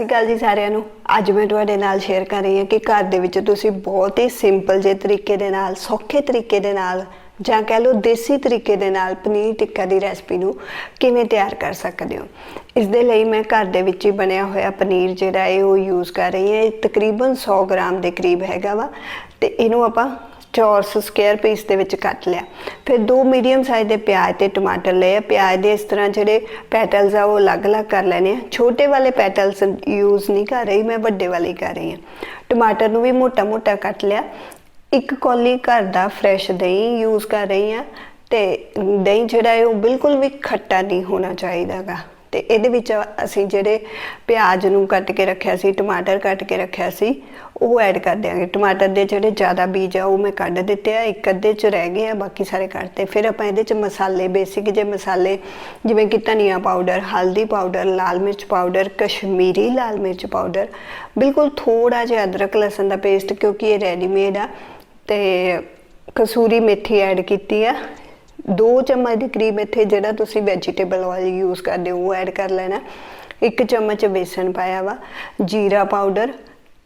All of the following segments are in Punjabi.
ਸ਼੍ਰੀ ਅਕਾਲ ਜੀ ਸਾਰਿਆਂ ਨੂੰ। ਅੱਜ ਮੈਂ ਤੁਹਾਡੇ ਨਾਲ ਸ਼ੇਅਰ ਕਰ ਰਹੀ ਹਾਂ ਕਿ ਘਰ ਦੇ ਵਿੱਚ ਤੁਸੀਂ ਬਹੁਤ ਹੀ ਸਿੰਪਲ ਜਿਹੇ ਤਰੀਕੇ ਦੇ ਨਾਲ, ਸੌਖੇ ਤਰੀਕੇ ਦੇ ਨਾਲ ਜਾਂ ਕਹਿ ਲਓ ਦੇਸੀ ਤਰੀਕੇ ਦੇ ਨਾਲ ਪਨੀਰ ਟਿੱਕਾ ਦੀ ਰੈਸਪੀ ਨੂੰ ਕਿਵੇਂ ਤਿਆਰ ਕਰ ਸਕਦੇ ਹੋ। ਇਸ ਦੇ ਲਈ ਮੈਂ ਘਰ ਦੇ ਵਿੱਚ ਹੀ ਬਣਿਆ ਹੋਇਆ ਪਨੀਰ ਜਿਹੜਾ ਹੈ ਉਹ ਯੂਜ਼ ਕਰ ਰਹੀ ਹਾਂ। ਇਹ ਤਕਰੀਬਨ 100 ਗ੍ਰਾਮ ਦੇ ਕਰੀਬ ਹੈਗਾ ਵਾ ਤੇ ਇਹਨੂੰ ਆਪਾਂ ਚੌਰਸ ਸਕੁਅਰ ਪੀਸ ਦੇ ਵਿੱਚ ਕੱਟ ਲਿਆ। ਫਿਰ ਦੋ ਮੀਡੀਅਮ ਸਾਈਜ਼ ਦੇ ਪਿਆਜ਼ ਤੇ ਟਮਾਟਰ ਲਏ। ਆ ਪਿਆਜ਼ ਦੇ ਇਸ ਤਰ੍ਹਾਂ ਜਿਹੜੇ ਪੈਟਲਸ ਆ, ਉਹ ਅਲੱਗ-ਅਲੱਗ ਕਰ ਲੈਣੇ ਆ। ਛੋਟੇ ਵਾਲੇ ਪੈਟਲਸ ਯੂਜ਼ ਨਹੀਂ ਕਰ ਰਹੀ, ਮੈਂ ਵੱਡੇ ਵਾਲੇ ਕਰ ਰਹੀ ਹਾਂ। ਟਮਾਟਰ ਨੂੰ ਵੀ ਮੋਟਾ-ਮੋਟਾ ਕੱਟ ਲਿਆ। ਇੱਕ ਕੌਲੀ ਘਰ ਦਾ ਫਰੈਸ਼ ਦਹੀਂ ਯੂਜ਼ ਕਰ ਰਹੀ ਹਾਂ ਤੇ ਦਹੀਂ ਜਿਹੜਾ ਹੈ, ਉਹ ਬਿਲਕੁਲ ਵੀ ਖੱਟਾ ਨਹੀਂ ਹੋਣਾ ਚਾਹੀਦਾਗਾ ਤੇ ਇਹਦੇ ਵਿੱਚ ਅਸੀਂ ਜਿਹੜੇ ਪਿਆਜ਼ ਨੂੰ ਕੱਟ ਕੇ ਰੱਖਿਆ ਸੀ, ਟਮਾਟਰ ਕੱਟ ਕੇ ਰੱਖਿਆ ਸੀ, ਉਹ ਐਡ ਕਰ ਦਿਆਂਗੇ। ਟਮਾਟਰ ਦੇ ਜਿਹੜੇ ਜ਼ਿਆਦਾ ਬੀਜ ਆ, ਉਹ ਮੈਂ ਕੱਢ ਦਿੱਤੇ ਆ, ਇੱਕ ਅੱਧੇ ਚ ਰਹਿ ਗਏ ਆ, ਬਾਕੀ ਸਾਰੇ ਕੱਢਤੇ ਫਿਰ ਆਪਾਂ ਇਹਦੇ ਚ ਮਸਾਲੇ ਬੇਸਿਕ ਜੇ ਮਸਾਲੇ, ਜਿਵੇਂ ਕਿ ਧਨੀਆ ਪਾਊਡਰ ਹਲਦੀ ਪਾਊਡਰ ਲਾਲ ਮਿਰਚ ਪਾਊਡਰ ਕਸ਼ਮੀਰੀ ਲਾਲ ਮਿਰਚ ਪਾਊਡਰ ਬਿਲਕੁਲ ਥੋੜਾ ਜਿਹਾ ਅਦਰਕ, ਲਸਣ ਦਾ ਪੇਸਟ ਕਿਉਂਕਿ ਇਹ ਰੈਡੀਮੇਡ ਆ, ਤੇ ਕਸੂਰੀ ਮੇਥੀ ਐਡ ਕੀਤੀ ਆ ਦੋ ਚਮਚ ਦੀ ਕਰੀਬ ਇੱਥੇ ਜਿਹੜਾ ਤੁਸੀਂ ਵੈਜੀਟੇਬਲ ਆਇਲ ਯੂਜ਼ ਕਰਦੇ ਹੋ, ਉਹ ਐਡ ਕਰ ਲੈਣਾ। ਇੱਕ ਚਮਚ ਬੇਸਨ ਪਾਇਆ ਵਾ, ਜੀਰਾ ਪਾਊਡਰ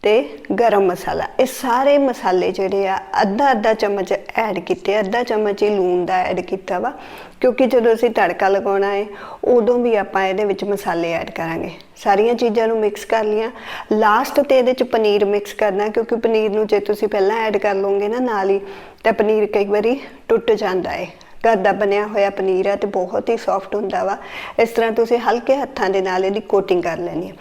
ਤੇ ਗਰਮ ਮਸਾਲਾ। ਇਹ ਸਾਰੇ ਮਸਾਲੇ ਜਿਹੜੇ ਆ, ਅੱਧਾ ਅੱਧਾ ਚਮਚ ਐਡ ਕੀਤੇ, ਅੱਧਾ ਚਮਚ ਹੀ ਲੂਣ ਦਾ ਐਡ ਕੀਤਾ ਵਾ। ਕਿਉਂਕਿ ਜਦੋਂ ਅਸੀਂ ਤੜਕਾ ਲਗਾਉਣਾ ਹੈ ਉਦੋਂ ਵੀ ਆਪਾਂ ਇਹਦੇ ਵਿੱਚ ਮਸਾਲੇ ਐਡ ਕਰਾਂਗੇ। ਸਾਰੀਆਂ ਚੀਜ਼ਾਂ ਨੂੰ ਮਿਕਸ ਕਰ ਲਿਆ। ਲਾਸਟ ਤੇ ਇਹਦੇ ਚ ਪਨੀਰ ਮਿਕਸ ਕਰਨਾ, ਕਿਉਂਕਿ ਪਨੀਰ ਨੂੰ ਜੇ ਤੁਸੀਂ ਪਹਿਲਾਂ ਐਡ ਕਰ ਲਓਗੇ ਨਾ ਨਾਲ ਹੀ, ਤਾਂ ਪਨੀਰ ਕਈ ਵਾਰੀ ਟੁੱਟ ਜਾਂਦਾ ਹੈ ਘਰ ਦਾ ਬਣਿਆ ਹੋਇਆ ਪਨੀਰ ਹੈ ਤੇ ਬਹੁਤ ਹੀ ਸੌਫਟ ਹੁੰਦਾ ਵਾ। ਇਸ ਤਰ੍ਹਾਂ ਤੁਸੀਂ ਹਲਕੇ ਹੱਥਾਂ ਦੇ ਨਾਲ ਇਹਦੀ ਕੋਟਿੰਗ ਕਰ ਲੈਣੀ ਹੈ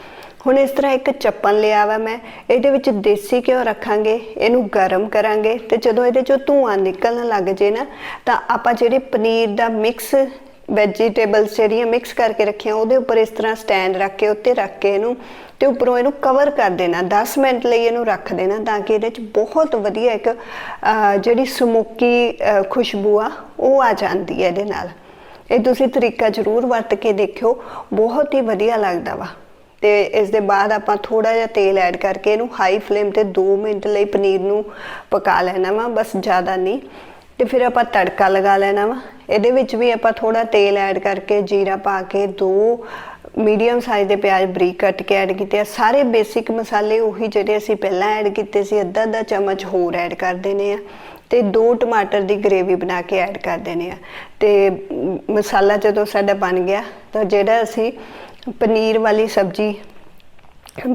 ਹੁਣ ਇਸ ਤਰ੍ਹਾਂ ਇੱਕ ਚੱਪਣ ਲਿਆ ਵਾ ਮੈਂ, ਇਹਦੇ ਵਿੱਚ ਦੇਸੀ ਘਿਓ ਰੱਖਾਂਗੇ, ਇਹਨੂੰ ਗਰਮ ਕਰਾਂਗੇ ਤੇ ਜਦੋਂ ਇਹਦੇ ਚੋਂ ਧੂਆਂ ਨਿਕਲਣ ਲੱਗ ਜੇ ਨਾ, ਤਾਂ ਆਪਾਂ ਜਿਹੜੇ ਪਨੀਰ ਦਾ ਮਿਕਸ ਵੈਜੀਟੇਬਲਸ ਜਿਹੜੀਆਂ ਮਿਕਸ ਕਰਕੇ ਰੱਖੀਆਂ, ਉਹਦੇ ਉੱਪਰ ਇਸ ਤਰ੍ਹਾਂ ਸਟੈਂਡ ਰੱਖ ਕੇ, ਉੱਤੇ ਰੱਖ ਕੇ ਇਹਨੂੰ ਤੇ ਉੱਪਰੋਂ ਇਹਨੂੰ ਕਵਰ ਕਰ ਦੇਣਾ 10 ਮਿੰਟ ਲਈ ਇਹਨੂੰ ਰੱਖ ਦੇਣਾ ਤਾਂ ਕਿ ਇਹਦੇ ਚ ਬਹੁਤ ਵਧੀਆ ਇੱਕ ਜਿਹੜੀ ਸਮੋਕੀ ਖੁਸ਼ਬੂ ਆ, ਉਹ ਆ ਜਾਂਦੀ ਹੈ ਇਹਦੇ ਨਾਲ। ਇਹ ਤੁਸੀਂ ਤਰੀਕਾ ਜ਼ਰੂਰ ਵਰਤ ਕੇ ਦੇਖਿਓ, ਬਹੁਤ ਹੀ ਵਧੀਆ ਲੱਗਦਾ ਵਾ। ਤੇ ਇਸ ਦੇ ਬਾਅਦ ਆਪਾਂ ਥੋੜਾ ਜਿਹਾ ਤੇਲ ਐਡ ਕਰਕੇ ਇਹਨੂੰ ਹਾਈ ਫਲੇਮ ਤੇ 2 ਮਿੰਟ ਲਈ ਪਨੀਰ ਨੂੰ ਪਕਾ ਲੈਣਾ ਵਾ, ਬਸ ਜ਼ਿਆਦਾ ਨਹੀਂ। ਤੇ ਫਿਰ ਆਪਾਂ ਤੜਕਾ ਲਗਾ ਲੈਣਾ ਵਾ। ਇਹਦੇ ਵਿੱਚ ਵੀ ਆਪਾਂ ਥੋੜਾ ਤੇਲ ਐਡ ਕਰਕੇ ਜੀਰਾ ਪਾ ਕੇ ਦੋ ਮੀਡੀਅਮ ਸਾਈਜ਼ ਦੇ ਪਿਆਜ਼ ਬਰੀਕ ਕੱਟ ਕੇ ਐਡ ਕੀਤੇ ਆ। ਸਾਰੇ ਬੇਸਿਕ ਮਸਾਲੇ ਉਹੀ ਜਿਹੜੇ ਅਸੀਂ ਪਹਿਲਾਂ ਐਡ ਕੀਤੇ ਸੀ, ਅੱਧਾ ਅੱਧਾ ਚਮਚ ਹੋਰ ਐਡ ਕਰ ਦੇਣੇ ਆ ਤੇ ਦੋ ਟਮਾਟਰ ਦੀ ਗ੍ਰੇਵੀ ਬਣਾ ਕੇ ਐਡ ਕਰ ਦੇਣੇ ਆ। ਤੇ ਮਸਾਲਾ ਜਦੋਂ ਸਾਡਾ ਬਣ ਗਿਆ, ਤਾਂ ਜਿਹੜਾ ਅਸੀਂ ਪਨੀਰ ਵਾਲੀ ਸਬਜ਼ੀ,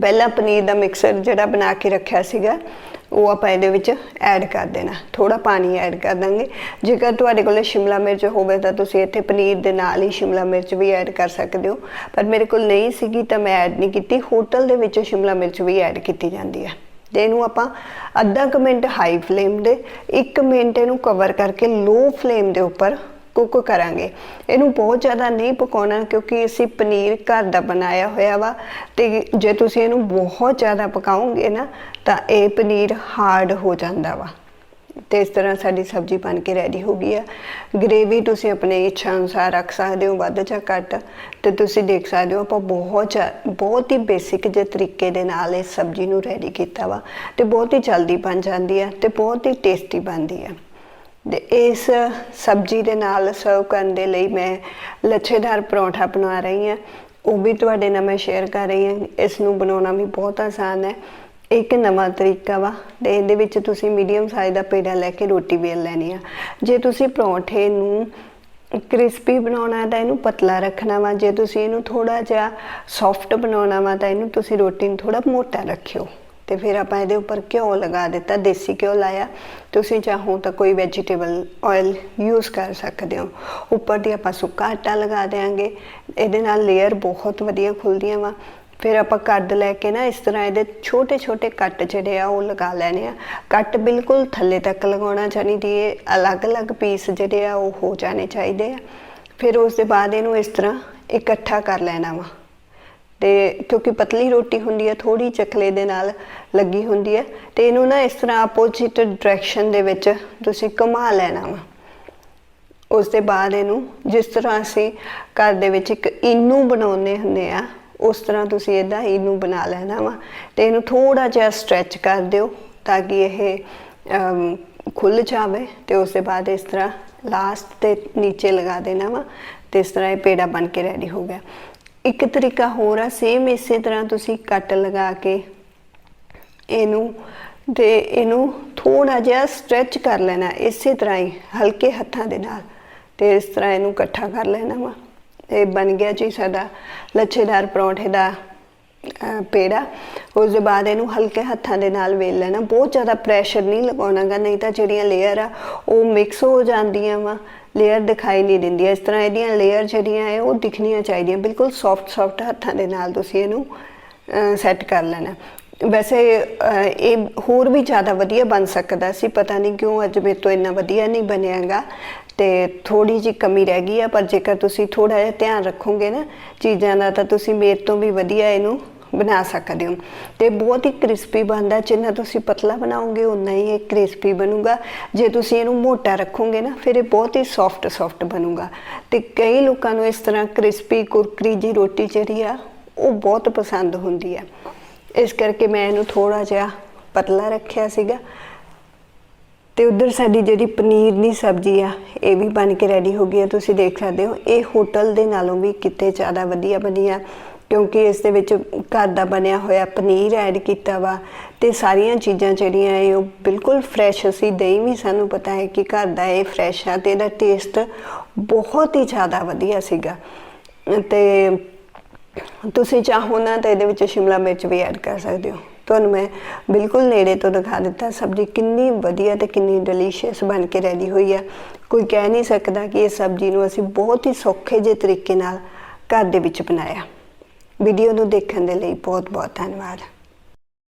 ਪਹਿਲਾਂ ਪਨੀਰ ਦਾ ਮਿਕਸਰ ਜਿਹੜਾ ਬਣਾ ਕੇ ਰੱਖਿਆ ਸੀਗਾ ਉਹ ਆਪਾਂ ਇਹਦੇ ਵਿੱਚ ਐਡ ਕਰ ਦੇਣਾ। ਥੋੜਾ ਪਾਣੀ ਐਡ ਕਰ ਦਾਂਗੇ। ਜੇਕਰ ਤੁਹਾਡੇ ਕੋਲ ਸ਼ਿਮਲਾ ਮਿਰਚ ਹੋਵੇ ਤਾਂ ਤੁਸੀਂ ਇੱਥੇ ਪਨੀਰ ਦੇ ਨਾਲ ਹੀ ਸ਼ਿਮਲਾ ਮਿਰਚ ਵੀ ਐਡ ਕਰ ਸਕਦੇ ਹੋ। ਪਰ ਮੇਰੇ ਕੋਲ ਨਹੀਂ ਸੀਗੀ ਤਾਂ ਮੈਂ ਐਡ ਨਹੀਂ ਕੀਤੀ। ਹੋਟਲ ਦੇ ਵਿੱਚ ਸ਼ਿਮਲਾ ਮਿਰਚ ਵੀ ਐਡ ਕੀਤੀ ਜਾਂਦੀ ਹੈ। ਤੇ ਇਹਨੂੰ ਆਪਾਂ ਅੱਧਾ ਕੁ ਮਿੰਟ ਹਾਈ ਫਲੇਮ ਦੇ 1 ਮਿੰਟ ਇਹਨੂੰ ਕਵਰ ਕਰਕੇ ਲੋ ਫਲੇਮ ਦੇ ਉੱਪਰ ਕੁੱਕ ਕਰਾਂਗੇ। ਇਹਨੂੰ ਬਹੁਤ ਜ਼ਿਆਦਾ ਨਹੀਂ ਪਕਾਉਣਾ ਕਿਉਂਕਿ ਅਸੀਂ ਪਨੀਰ ਘਰ ਦਾ ਬਣਾਇਆ ਹੋਇਆ ਵਾ ਤੇ ਜੇ ਤੁਸੀਂ ਇਹਨੂੰ ਬਹੁਤ ਜ਼ਿਆਦਾ ਪਕਾਉਂਗੇ ਨਾ, ਤਾਂ ਇਹ ਪਨੀਰ ਹਾਰਡ ਹੋ ਜਾਂਦਾ ਵਾ। ਤੇ ਇਸ ਤਰ੍ਹਾਂ ਸਾਡੀ ਸਬਜ਼ੀ ਬਣ ਕੇ ਰੈਡੀ ਹੋ ਗਈ ਆ। ਗ੍ਰੇਵੀ ਤੁਸੀਂ ਆਪਣੇ ਇੱਛਾ ਅਨੁਸਾਰ ਰੱਖ ਸਕਦੇ ਹੋ, ਵੱਧ ਜਾਂ ਘੱਟ। ਤੇ ਤੁਸੀਂ ਦੇਖ ਸਕਦੇ ਹੋ, ਆਪਾਂ ਬਹੁਤ ਜ਼ਿਆ- ਬਹੁਤ ਹੀ ਬੇਸਿਕ ਜਿਹੇ ਤਰੀਕੇ ਦੇ ਨਾਲ ਇਸ ਸਬਜ਼ੀ ਨੂੰ ਰੈਡੀ ਕੀਤਾ ਵਾ ਤੇ ਬਹੁਤ ਹੀ ਜਲਦੀ ਬਣ ਜਾਂਦੀ ਆ ਤੇ ਬਹੁਤ ਹੀ ਟੇਸਟੀ ਬਣਦੀ ਆ। ਇਸ ਸਬਜ਼ੀ ਦੇ ਨਾਲ ਸਰਵ ਕਰਨ ਦੇ ਲਈ ਮੈਂ ਲੱਛੇਦਾਰ ਪਰੌਂਠਾ ਬਣਾ ਰਹੀ ਹਾਂ। ਉਹ ਵੀ ਤੁਹਾਡੇ ਨਾਲ ਮੈਂ ਸ਼ੇਅਰ ਕਰ ਰਹੀ ਹਾਂ। ਇਸ ਨੂੰ ਬਣਾਉਣਾ ਵੀ ਬਹੁਤ ਆਸਾਨ ਹੈ। ਇੱਕ ਨਵਾਂ ਤਰੀਕਾ ਵਾ ਤੇ ਇਹਦੇ ਵਿੱਚ ਤੁਸੀਂ ਮੀਡੀਅਮ ਸਾਈਜ਼ ਦਾ ਪੇੜਾ ਲੈ ਕੇ ਰੋਟੀ ਵੇਲ ਲੈਣੀ ਆ। ਜੇ ਤੁਸੀਂ ਪਰੌਂਠੇ ਨੂੰ ਕ੍ਰਿਸਪੀ ਬਣਾਉਣਾ ਤਾਂ ਇਹਨੂੰ ਪਤਲਾ ਰੱਖਣਾ ਵਾ। ਜੇ ਤੁਸੀਂ ਇਹਨੂੰ ਥੋੜਾ ਜਿਹਾ ਸੌਫਟ ਬਣਾਉਣਾ ਵਾ ਤਾਂ ਇਹਨੂੰ ਤੁਸੀਂ ਰੋਟੀ ਨੂੰ ਥੋੜਾ ਮੋਟਾ ਰੱਖਿਓ। ਤੇ ਫਿਰ ਆਪਾਂ ਇਹਦੇ ਉੱਪਰ ਘਿਓ ਲਗਾ ਦਿੱਤਾ, ਦੇਸੀ ਘਿਓ ਲਾਇਆ ਤੁਸੀਂ ਚਾਹੋ ਤਾਂ ਕੋਈ ਵੈਜੀਟੇਬਲ ਆਇਲ ਯੂਜ਼ ਕਰ ਸਕਦੇ ਹੋ। ਉੱਪਰ ਦੀ ਆਪਾਂ ਸੁੱਕਾ ਆਟਾ ਲਗਾ ਦੇਾਂਗੇ ਇਹਦੇ ਨਾਲ ਲੇਅਰ ਬਹੁਤ ਵਧੀਆ ਖੁੱਲਦੀਆਂ ਵਾ। ਫਿਰ ਆਪਾਂ ਕੱਦ ਲੈ ਕੇ ਨਾ ਇਸ ਤਰ੍ਹਾਂ ਇਹਦੇ ਛੋਟੇ ਛੋਟੇ ਕੱਟ ਜਿਹੜੇ ਆ ਉਹ ਲਗਾ ਲੈਣੇ ਆ। ਕੱਟ ਬਿਲਕੁਲ ਥੱਲੇ ਤੱਕ ਲਗਾਉਣਾ ਚਾਹੀਦੀ ਹੈ ਅਲੱਗ-ਅਲੱਗ ਪੀਸ ਜਿਹੜੇ ਆ ਉਹ ਹੋ ਜਾਣੇ ਚਾਹੀਦੇ ਆ। ਫਿਰ ਉਸ ਦੇ ਬਾਅਦ ਇਹਨੂੰ ਇਸ ਤਰ੍ਹਾਂ ਇਕੱਠਾ ਕਰ ਲੈਣਾ ਵਾ। ਤੇ ਕਿਉਂਕਿ ਪਤਲੀ ਰੋਟੀ ਹੁੰਦੀ ਹੈ ਥੋੜੀ ਚਖਲੇ ਦੇ ਨਾਲ ਲੱਗੀ ਹੁੰਦੀ ਹੈ ਤੇ ਇਹਨੂੰ ਨਾ ਇਸ ਤਰ੍ਹਾਂ ਆਪੋਜ਼ਿਟ ਡਾਇਰੈਕਸ਼ਨ ਦੇ ਵਿੱਚ ਤੁਸੀਂ ਘੁਮਾ ਲੈਣਾ ਵਾ। ਉਸ ਦੇ ਬਾਅਦ ਇਹਨੂੰ ਜਿਸ ਤਰ੍ਹਾਂ ਅਸੀਂ ਘਰ ਦੇ ਵਿੱਚ ਇੱਕ ਇਨੂ ਬਣਾਉਂਦੇ ਹੁੰਦੇ ਆ ਉਸ ਤਰ੍ਹਾਂ ਤੁਸੀਂ ਇਹਦਾ ਇਨੂ ਬਣਾ ਲੈਣਾ ਵਾ। ਤੇ ਇਹਨੂੰ ਥੋੜਾ ਜਿਹਾ ਸਟ੍ਰੈਚ ਕਰ ਦਿਓ ਤਾਂ ਕਿ ਇਹ ਅਮ, ਖੁੱਲ ਜਾਵੇ ਤੇ ਉਸ ਦੇ ਬਾਅਦ ਇਸ ਤਰ੍ਹਾਂ ਲਾਸਟ ਤੇ ਨੀਚੇ ਲਗਾ ਦੇਣਾ ਵਾ ਤੇ ਇਸ ਤਰ੍ਹਾਂ ਇਹ ਪੇੜਾ ਬਣ ਕੇ ਰੈਡੀ ਹੋ ਗਿਆ। ਇੱਕ ਤਰੀਕਾ ਹੋਰ ਆ ਸੇਮ ਇਸੇ ਤਰ੍ਹਾਂ ਤੁਸੀਂ ਕੱਟ ਲਗਾ ਕੇ ਇਹਨੂੰ ਤੇ ਇਹਨੂੰ ਥੋੜਾ ਜਿਹਾ ਸਟ੍ਰੈਚ ਕਰ ਲੈਣਾ, ਇਸੇ ਤਰ੍ਹਾਂ ਹੀ, ਹਲਕੇ ਹੱਥਾਂ ਦੇ ਨਾਲ। ਤੇ ਇਸ ਤਰ੍ਹਾਂ ਇਹਨੂੰ ਇਕੱਠਾ ਕਰ ਲੈਣਾ ਵਾ। ਇਹ ਬਣ ਗਿਆ ਜੀ ਸਾਡਾ ਲੱਛੇਦਾਰ ਪਰੌਂਠੇ ਦਾ ਪੇੜਾ, ਉਸ ਦੇ ਬਾਅਦ ਇਹਨੂੰ ਹਲਕੇ ਹੱਥਾਂ ਦੇ ਨਾਲ ਵੇਲ ਲੈਣਾ। ਬਹੁਤ ਜ਼ਿਆਦਾ ਪ੍ਰੈਸ਼ਰ ਨਹੀਂ ਲਗਾਉਣਾਗਾ, ਨਹੀਂ ਤਾਂ ਜਿਹੜੀਆਂ ਲੇਅਰ ਆ, ਉਹ ਮਿਕਸ ਹੋ ਜਾਂਦੀਆਂ ਵਾ। ਲੇਅਰ ਦਿਖਾਈ ਨਹੀਂ ਦਿੰਦੀ ਇਸ ਤਰ੍ਹਾਂ ਇਹਦੀਆਂ ਲੇਅਰ ਜਿਹੜੀਆਂ ਹੈ ਉਹ ਦਿਖਣੀਆਂ ਚਾਹੀਦੀਆਂ। ਬਿਲਕੁਲ ਸੌਫਟ ਸੌਫਟ ਹੱਥਾਂ ਦੇ ਨਾਲ ਤੁਸੀਂ ਇਹਨੂੰ ਸੈੱਟ ਕਰ ਲੈਣਾ। ਵੈਸੇ ਇਹ ਹੋਰ ਵੀ ਜ਼ਿਆਦਾ ਵਧੀਆ ਬਣ ਸਕਦਾ ਸੀ। ਪਤਾ ਨਹੀਂ ਕਿਉਂ ਅੱਜ ਮੇਰੇ ਤੋਂ ਇੰਨਾ ਵਧੀਆ ਨਹੀਂ ਬਣਿਆਗਾ। ਤੇ ਥੋੜੀ ਜਿਹੀ ਕਮੀ ਰਹਿ ਗਈ ਆ, ਪਰ ਜੇਕਰ ਤੁਸੀਂ ਥੋੜਾ ਜਿਹਾ ਧਿਆਨ ਰੱਖੋਗੇ ਨਾ ਚੀਜ਼ਾਂ ਦਾ, ਤਾਂ ਤੁਸੀਂ ਮੇਰੇ ਤੋਂ ਵੀ ਵਧੀਆ ਇਹਨੂੰ ਬਣਾ ਸਕਦੇ ਹੋ। ਤੇ ਬਹੁਤ ਹੀ ਕ੍ਰਿਸਪੀ ਬਣਦਾ ਜਿੰਨਾ ਤੁਸੀਂ ਪਤਲਾ ਬਣਾਓਗੇ ਉਨਾ ਹੀ ਇਹ ਕ੍ਰਿਸਪੀ ਬਣੂਗਾ। ਜੇ ਤੁਸੀਂ ਇਹਨੂੰ ਮੋਟਾ ਰੱਖੋਗੇ ਨਾ, ਫਿਰ ਇਹ ਬਹੁਤ ਹੀ ਸੌਫਟ ਸੌਫਟ ਬਣੂਗਾ। ਤੇ ਕਈ ਲੋਕਾਂ ਨੂੰ ਇਸ ਤਰ੍ਹਾਂ ਕ੍ਰਿਸਪੀ ਕੁਰਕਰੀ ਜੀ ਰੋਟੀ ਜਿਹੜੀ ਆ, ਉਹ ਬਹੁਤ ਪਸੰਦ ਹੁੰਦੀ ਆ ਇਸ ਕਰਕੇ ਮੈਂ ਇਹਨੂੰ ਥੋੜਾ ਜਿਹਾ ਪਤਲਾ ਰੱਖਿਆ ਸੀਗਾ। ਤੇ ਉਧਰ ਸਾਡੀ ਜਿਹੜੀ ਪਨੀਰ ਦੀ ਸਬਜ਼ੀ ਆ, ਇਹ ਵੀ ਬਣ ਕੇ ਰੈਡੀ ਹੋ ਗਈ ਆ। ਤੁਸੀਂ ਦੇਖ ਸਕਦੇ ਹੋ, ਇਹ ਹੋਟਲ ਦੇ ਨਾਲੋਂ ਵੀ ਕਿਤੇ ਜ਼ਿਆਦਾ ਵਧੀਆ ਬਣੀ ਆ। ਕਿਉਂਕਿ ਇਸ ਦੇ ਵਿੱਚ ਘਰ ਦਾ ਬਣਿਆ ਹੋਇਆ ਪਨੀਰ ਐਡ ਕੀਤਾ ਵਾ ਤੇ ਸਾਰੀਆਂ ਚੀਜ਼ਾਂ ਜਿਹੜੀਆਂ ਇਹ ਉਹ ਬਿਲਕੁਲ ਫਰੈਸ਼ ਸੀ ਦਹੀਂ ਵੀ ਸਾਨੂੰ ਪਤਾ ਹੈ ਕਿ ਘਰ ਦਾ ਇਹ ਫਰੈਸ਼ ਆ ਤੇ ਇਹਦਾ ਟੇਸਟ ਬਹੁਤ ਹੀ ਜ਼ਿਆਦਾ ਵਧੀਆ ਸੀਗਾ। ਤੇ ਤੁਸੀਂ ਚਾਹੋ ਨਾ ਤਾਂ ਇਹਦੇ ਵਿੱਚ ਸ਼ਿਮਲਾ ਮਿਰਚ ਵੀ ਐਡ ਕਰ ਸਕਦੇ ਹੋ। ਤੁਹਾਨੂੰ ਮੈਂ ਬਿਲਕੁਲ ਨੇੜੇ ਤੋਂ ਦਿਖਾ ਦਿੱਤਾ, ਸਬਜ਼ੀ ਕਿੰਨੀ ਵਧੀਆ ਤੇ ਕਿੰਨੀ ਡਿਲੀਸ਼ੀਅਸ ਬਣ ਕੇ ਰੈਡੀ ਹੋਈ ਆ। ਕੋਈ ਕਹਿ ਨਹੀਂ ਸਕਦਾ ਕਿ ਇਹ ਸਬਜ਼ੀ ਨੂੰ ਅਸੀਂ ਬਹੁਤ ਹੀ ਸੌਖੇ ਜਿਹੇ ਤਰੀਕੇ ਨਾਲ ਘਰ ਦੇ ਵਿੱਚ ਬਣਾਇਆ। ਵੀਡੀਓ ਨੂੰ ਦੇਖਣ ਦੇ ਲਈ ਬਹੁਤ ਬਹੁਤ ਧੰਨਵਾਦ।